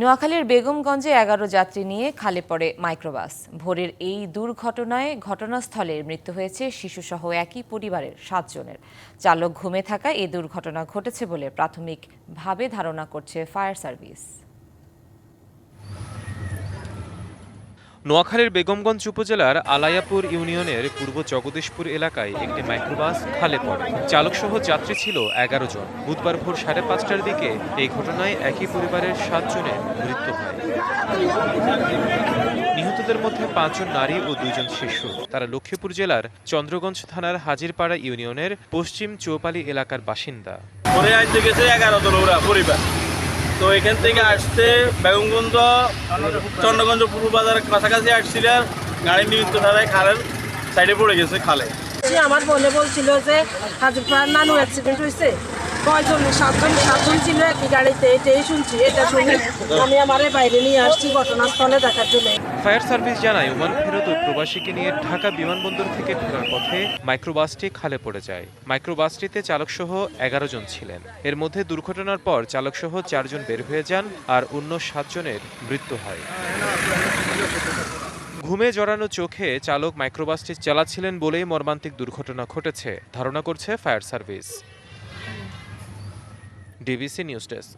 নোয়াখালীর বেগমগঞ্জে এগারো যাত্রী নিয়ে খালে পড়ে মাইক্রোবাস। ভোরের এই দুর্ঘটনায় ঘটনাস্থলে মৃত্যু হয়েছে শিশুসহ একই পরিবারের সাতজনের। চালক ঘুমে থাকায় এই দুর্ঘটনা ঘটেছে বলে প্রাথমিকভাবে ধারণা করছে ফায়ার সার্ভিস। নোয়াখালীর বেগমগঞ্জ উপজেলার আলায়াপুর ইউনিয়নের পূর্ব জগদীশপুর এলাকায় একটি মাইক্রোবাস খালে পড়ে। চালকসহ যাত্রী ছিল এগারো জন। বুধবার ভোর সাড়ে পাঁচটার দিকে এই ঘটনায় একই পরিবারের সাতজনের মৃত্যু হয়। নিহতদের মধ্যে পাঁচজন নারী ও দুইজন শিশু। তারা লক্ষ্মীপুর জেলার চন্দ্রগঞ্জ থানার হাজিরপাড়া ইউনিয়নের পশ্চিম চৌপালি এলাকার বাসিন্দা। পরে এগারো জন পরিবার। তো এখান থেকে আসতে বেগমগঞ্জ চন্দ্রগঞ্জ পূর্ব বাজারের কাছাকাছি আসছিল গাড়ি নিমিত্ত ধারায় খালের সাইডে পড়ে গেছে খালে। আমার বলে বলছিল যে হাজিরপাড়ার নানু অ্যাক্সিডেন্ট হয়েছে। কয়জন? সাতজন? সাতজন ছিল একই গাড়িতে, এটাই শুনছি, এটা শুনে আমি আমারে বাইরে নিয়ে আসছি ঘটনাস্থলে দেখার জন্য। ফায়ার সার্ভিস জানায়, ওমান ফেরত প্রবাসীকে নিয়ে ঢাকা বিমানবন্দর থেকে ফেরার পথে মাইক্রোবাসটি খালে পড়ে যায়। মাইক্রোবাসটিতে চালকসহ এগারো জন ছিলেন। এর মধ্যে দুর্ঘটনার পর চালকসহ চারজন বের হয়ে যান আর অন্য সাতজনের মৃত্যু হয়। ঘুমে জড়ানো চোখে চালক মাইক্রোবাসটি চালাচ্ছিলেন বলেই মর্মান্তিক দুর্ঘটনা ঘটেছে, ধারণা করছে fire service. DBC news desk.